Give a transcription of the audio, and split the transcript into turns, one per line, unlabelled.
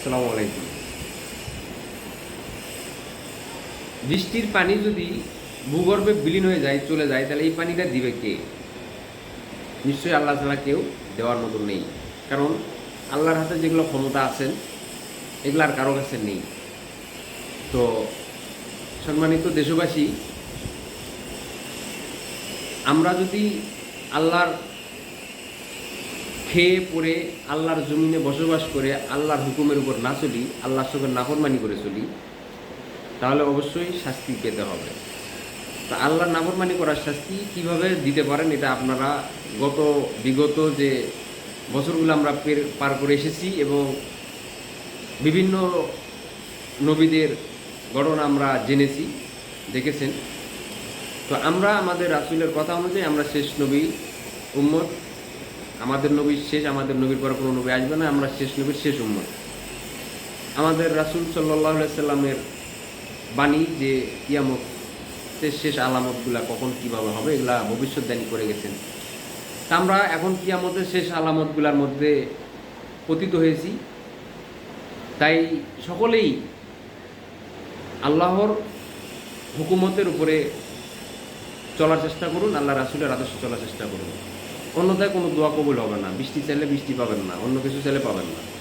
আসসালামু আলাইকুম। বৃষ্টির পানি যদি ভূগর্ভে বিলীন হয়ে যায়, চলে যায়, তাহলে এই পানিটা দিবে কে? নিশ্চয়ই আল্লাহ ছাড়া কেউ দেওয়ার মতো নেই। কারণ আল্লাহর হাতে যেগুলো ক্ষমতা আছেন, এগুলো আর কারও কাছে নেই। তো সম্মানিত দেশবাসী, আমরা যদি আল্লাহর খেয়ে পড়ে আল্লাহর জমিনে বসবাস করে আল্লাহর হুকুমের উপর না চলি, আল্লাহর সঙ্গে নাফরমানি করে চলি, তাহলে অবশ্যই শাস্তি পেতে হবে। তা আল্লাহর নাফরমানি করার শাস্তি কীভাবে দিতে পারেন, এটা আপনারা গত, বিগত যে বছরগুলো আমরা পার করে এসেছি এবং বিভিন্ন নবীদের ঘটনা আমরা জেনেছি, দেখেছেন। তো আমরা, আমাদের রাসুলের কথা অনুযায়ী আমরা শেষ নবী উম্মত আমাদের নবীর শেষ, আমাদের নবীর পরে কোনো নবী আসবে না, আমরা শেষ নবীর শেষ উম্মত। আমাদের রাসুল সাল্লাহ সাল্লামের বাণী যে কিয়ামত শেষ আলামতগুলা কখন কীভাবে হবে, এগুলা ভবিষ্যৎদানী করে গেছেন। তা আমরা এখন কিয়ামতের শেষ আলামতগুলার মধ্যে পতিত হয়েছি। তাই সকলেই আল্লাহর হুকুমতের উপরে চলার চেষ্টা করুন, আল্লাহ রাসুলের আদর্শে চলার চেষ্টা করুন। অন্যথায় কোনো দোয়া কবুল হবে না। বৃষ্টি চাইলে বৃষ্টি পাবেন না, অন্য কিছু চাইলে পাবেন না।